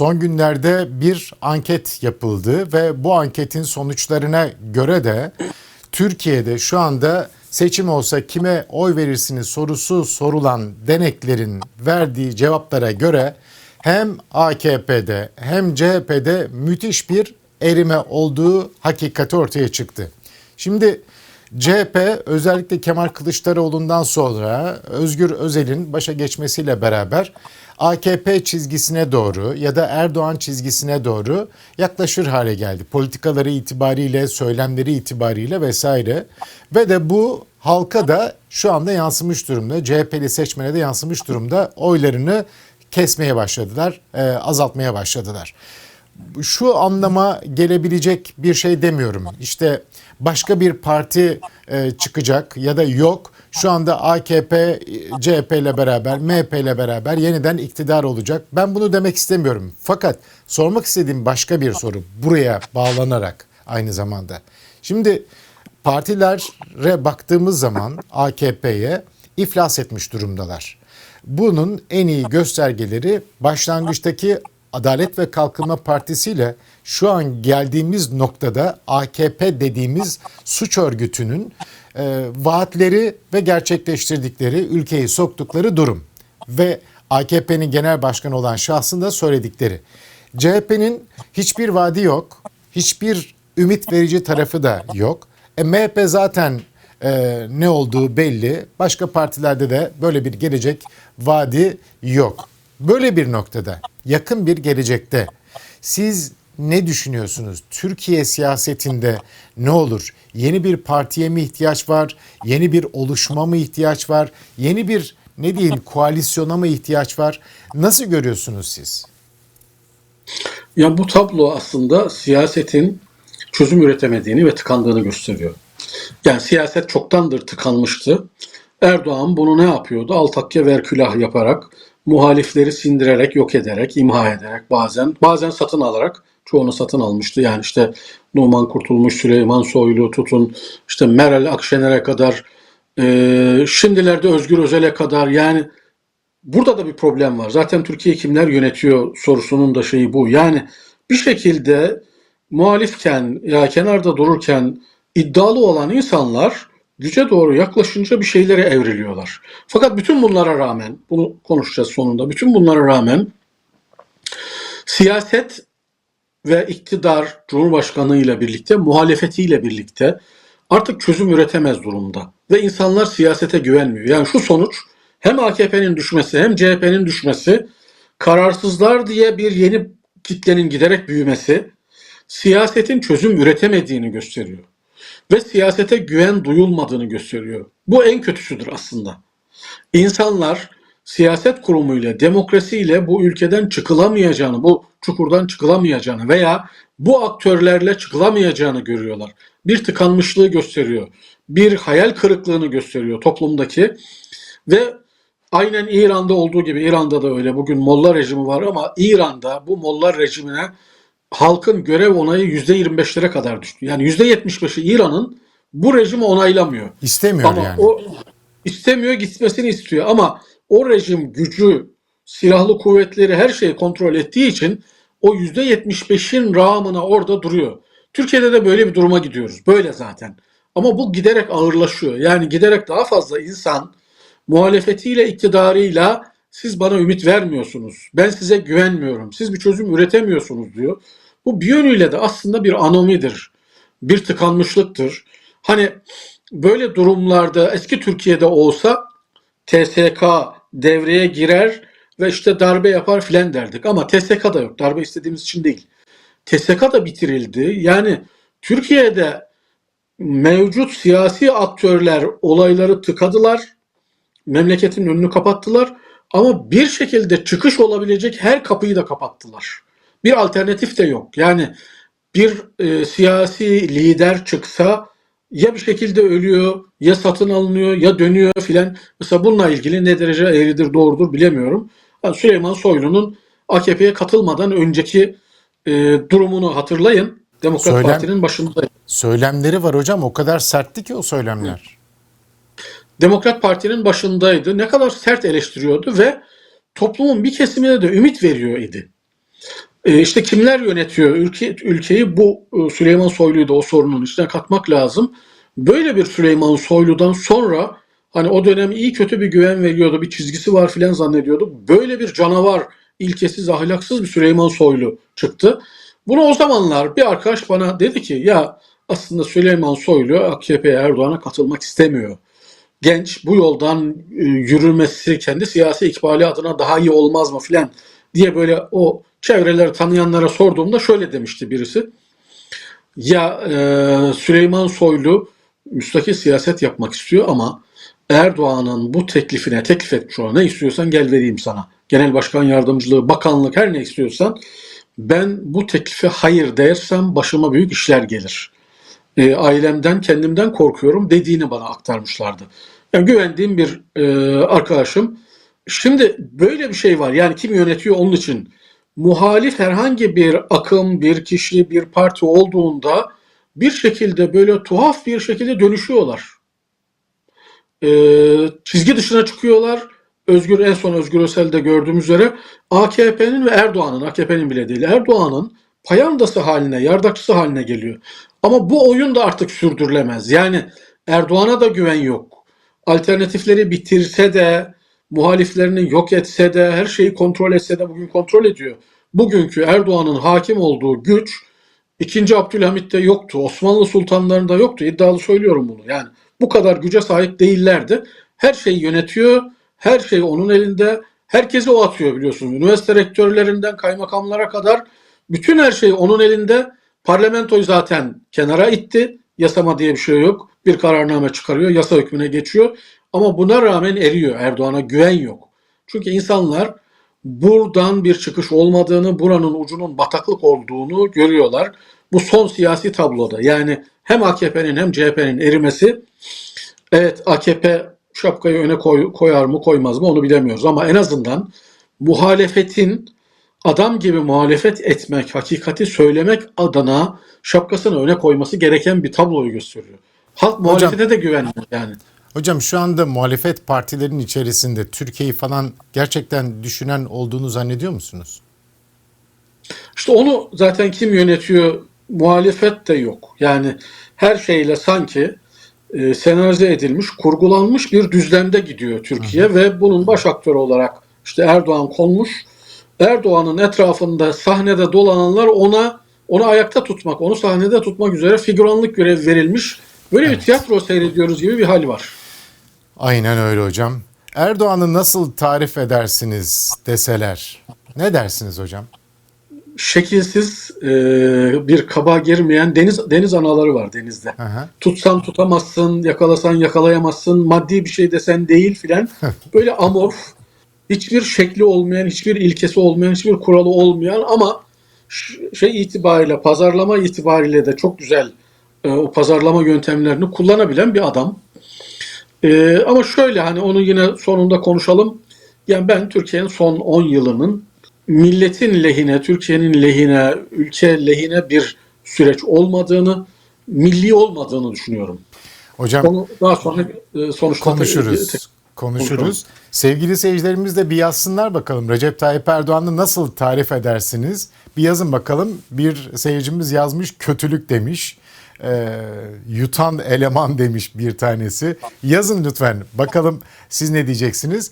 Son günlerde bir anket yapıldı ve bu anketin sonuçlarına göre de Türkiye'de şu anda seçim olsa kime oy verirsiniz sorusu sorulan deneklerin verdiği cevaplara göre hem AKP'de hem CHP'de müthiş bir erime olduğu hakikati ortaya çıktı. Şimdi CHP özellikle Kemal Kılıçdaroğlu'ndan sonra Özgür Özel'in başa geçmesiyle beraber AKP çizgisine doğru ya da Erdoğan çizgisine doğru yaklaşır hale geldi. Politikaları itibariyle, söylemleri itibariyle vesaire. Ve de bu halka da şu anda yansımış durumda. CHP'li seçmene de yansımış durumda. Oylarını kesmeye başladılar, e, azaltmaya başladılar şu anlama gelebilecek bir şey demiyorum. İşte başka bir parti e, çıkacak ya da yok. Şu anda AKP, CHP ile beraber, MHP ile beraber yeniden iktidar olacak. Ben bunu demek istemiyorum. Fakat sormak istediğim başka bir soru buraya bağlanarak aynı zamanda. Şimdi partilere baktığımız zaman AKP'ye iflas etmiş durumdalar. Bunun en iyi göstergeleri başlangıçtaki Adalet ve Kalkınma Partisi ile şu an geldiğimiz noktada AKP dediğimiz suç örgütünün e, vaatleri ve gerçekleştirdikleri ülkeyi soktukları durum ve AKP'nin genel başkanı olan şahsın da söyledikleri. CHP'nin hiçbir vaadi yok, hiçbir ümit verici tarafı da yok. E, MHP zaten e, ne olduğu belli. Başka partilerde de böyle bir gelecek vaadi yok. Böyle bir noktada yakın bir gelecekte siz ne düşünüyorsunuz? Türkiye siyasetinde ne olur? Yeni bir partiye mi ihtiyaç var? Yeni bir oluşuma mı ihtiyaç var? Yeni bir ne diyeyim koalisyona mı ihtiyaç var? Nasıl görüyorsunuz siz? Ya bu tablo aslında siyasetin çözüm üretemediğini ve tıkandığını gösteriyor. Yani siyaset çoktandır tıkanmıştı. Erdoğan bunu ne yapıyordu? Altakya verkülah yaparak, muhalifleri sindirerek, yok ederek, imha ederek bazen, bazen satın alarak, çoğunu satın almıştı. Yani işte Numan Kurtulmuş, Süleyman Soylu tutun, işte Meral Akşener'e kadar, e, şimdilerde Özgür Özel'e kadar yani burada da bir problem var. Zaten Türkiye kimler yönetiyor sorusunun da şeyi bu. Yani bir şekilde muhalifken ya kenarda dururken iddialı olan insanlar güce doğru yaklaşınca bir şeylere evriliyorlar. Fakat bütün bunlara rağmen, bunu konuşacağız sonunda, bütün bunlara rağmen siyaset ve iktidar Cumhurbaşkanı ile birlikte, muhalefetiyle birlikte artık çözüm üretemez durumda. Ve insanlar siyasete güvenmiyor. Yani şu sonuç hem AKP'nin düşmesi hem CHP'nin düşmesi, kararsızlar diye bir yeni kitlenin giderek büyümesi, siyasetin çözüm üretemediğini gösteriyor ve siyasete güven duyulmadığını gösteriyor. Bu en kötüsüdür aslında. İnsanlar siyaset kurumuyla, demokrasiyle bu ülkeden çıkılamayacağını, bu çukurdan çıkılamayacağını veya bu aktörlerle çıkılamayacağını görüyorlar. Bir tıkanmışlığı gösteriyor. Bir hayal kırıklığını gösteriyor toplumdaki ve aynen İran'da olduğu gibi İran'da da öyle bugün Molla rejimi var ama İran'da bu Molla rejimine halkın görev onayı %25'lere kadar düştü. Yani %75'i İran'ın bu rejimi onaylamıyor. İstemiyor Ama yani. o istemiyor gitmesini istiyor ama o rejim gücü, silahlı kuvvetleri her şeyi kontrol ettiği için o %75'in rağmına orada duruyor. Türkiye'de de böyle bir duruma gidiyoruz. Böyle zaten. Ama bu giderek ağırlaşıyor. Yani giderek daha fazla insan muhalefetiyle, iktidarıyla siz bana ümit vermiyorsunuz. Ben size güvenmiyorum. Siz bir çözüm üretemiyorsunuz diyor. Bu bir yönüyle de aslında bir anomidir. Bir tıkanmışlıktır. Hani böyle durumlarda eski Türkiye'de olsa TSK devreye girer ve işte darbe yapar filan derdik. Ama TSK da yok. Darbe istediğimiz için değil. TSK da bitirildi. Yani Türkiye'de mevcut siyasi aktörler olayları tıkadılar. Memleketin önünü kapattılar. Ama bir şekilde çıkış olabilecek her kapıyı da kapattılar. Bir alternatif de yok. Yani bir e, siyasi lider çıksa ya bir şekilde ölüyor, ya satın alınıyor, ya dönüyor filan. Mesela bununla ilgili ne derece eğridir doğrudur bilemiyorum. Yani Süleyman Soylu'nun AKP'ye katılmadan önceki e, durumunu hatırlayın. Demokrat Söylem- Parti'nin başındaydı. Söylemleri var hocam o kadar sertti ki o söylemler. Demokrat Parti'nin başındaydı. Ne kadar sert eleştiriyordu ve toplumun bir kesimine de ümit veriyor idi. E, işte kimler yönetiyor ülke, ülkeyi bu e, Süleyman Soylu'yu da o sorunun içine katmak lazım. Böyle bir Süleyman Soylu'dan sonra hani o dönem iyi kötü bir güven veriyordu, bir çizgisi var filan zannediyorduk. Böyle bir canavar, ilkesiz, ahlaksız bir Süleyman Soylu çıktı. Bunu o zamanlar bir arkadaş bana dedi ki ya aslında Süleyman Soylu AKP Erdoğan'a katılmak istemiyor. Genç bu yoldan e, yürümesi kendi siyasi ikbali adına daha iyi olmaz mı filan diye böyle o çevreleri tanıyanlara sorduğumda şöyle demişti birisi. Ya e, Süleyman Soylu müstakil siyaset yapmak istiyor ama Erdoğan'ın bu teklifine teklif etmiş olan ne istiyorsan gel vereyim sana. Genel başkan yardımcılığı, bakanlık her ne istiyorsan ben bu teklife hayır dersem başıma büyük işler gelir. E, ailemden, kendimden korkuyorum dediğini bana aktarmışlardı. Yani güvendiğim bir e, arkadaşım. Şimdi böyle bir şey var. Yani kim yönetiyor onun için muhalif herhangi bir akım, bir kişi, bir parti olduğunda bir şekilde böyle tuhaf bir şekilde dönüşüyorlar. Ee, çizgi dışına çıkıyorlar. Özgür en son Özgür Özel'de gördüğümüz üzere AKP'nin ve Erdoğan'ın, AKP'nin bile değil, Erdoğan'ın payandası haline, yardakçısı haline geliyor. Ama bu oyun da artık sürdürülemez. Yani Erdoğan'a da güven yok. Alternatifleri bitirse de, muhaliflerini yok etse de, her şeyi kontrol etse de bugün kontrol ediyor. Bugünkü Erdoğan'ın hakim olduğu güç İkinci Abdülhamit'te yoktu. Osmanlı sultanlarında yoktu. İddialı söylüyorum bunu. Yani bu kadar güce sahip değillerdi. Her şeyi yönetiyor. Her şey onun elinde. Herkesi o atıyor biliyorsunuz. Üniversite rektörlerinden kaymakamlara kadar bütün her şey onun elinde. Parlamentoyu zaten kenara itti. Yasama diye bir şey yok. Bir kararname çıkarıyor. Yasa hükmüne geçiyor. Ama buna rağmen eriyor. Erdoğan'a güven yok. Çünkü insanlar buradan bir çıkış olmadığını, buranın ucunun bataklık olduğunu görüyorlar. Bu son siyasi tabloda yani hem AKP'nin hem CHP'nin erimesi evet AKP şapkayı öne koy- koyar mı koymaz mı onu bilemiyoruz ama en azından muhalefetin adam gibi muhalefet etmek, hakikati söylemek adına şapkasını öne koyması gereken bir tabloyu gösteriyor. Halk muhalefete de güvenmiyor yani. Hocam şu anda muhalefet partilerin içerisinde Türkiye'yi falan gerçekten düşünen olduğunu zannediyor musunuz? İşte onu zaten kim yönetiyor? Muhalefet de yok. Yani her şeyle sanki e, senarize edilmiş, kurgulanmış bir düzlemde gidiyor Türkiye ve bunun baş aktörü olarak işte Erdoğan konmuş. Erdoğan'ın etrafında sahnede dolananlar ona onu ayakta tutmak, onu sahnede tutmak üzere figüranlık görev verilmiş. Böyle bir tiyatro seyrediyoruz gibi bir hal var. Aynen öyle hocam. Erdoğan'ı nasıl tarif edersiniz deseler ne dersiniz hocam? Şekilsiz e, bir kaba girmeyen deniz deniz anaları var denizde. Hı. tutsan tutamazsın, yakalasan yakalayamazsın, maddi bir şey desen değil filan. Böyle amorf, hiçbir şekli olmayan, hiçbir ilkesi olmayan, hiçbir kuralı olmayan ama şey itibariyle, pazarlama itibariyle de çok güzel e, o pazarlama yöntemlerini kullanabilen bir adam. E, ama şöyle hani onu yine sonunda konuşalım. Yani ben Türkiye'nin son 10 yılının milletin lehine, Türkiye'nin lehine, ülke lehine bir süreç olmadığını, milli olmadığını düşünüyorum. Hocam Onu daha sonra e, sonuçta konuşuruz. Konuşuruz. Sevgili seyircilerimiz de bir yazsınlar bakalım. Recep Tayyip Erdoğan'ı nasıl tarif edersiniz? Bir yazın bakalım. Bir seyircimiz yazmış kötülük demiş. Ee, yutan eleman demiş bir tanesi. Yazın lütfen. Bakalım siz ne diyeceksiniz?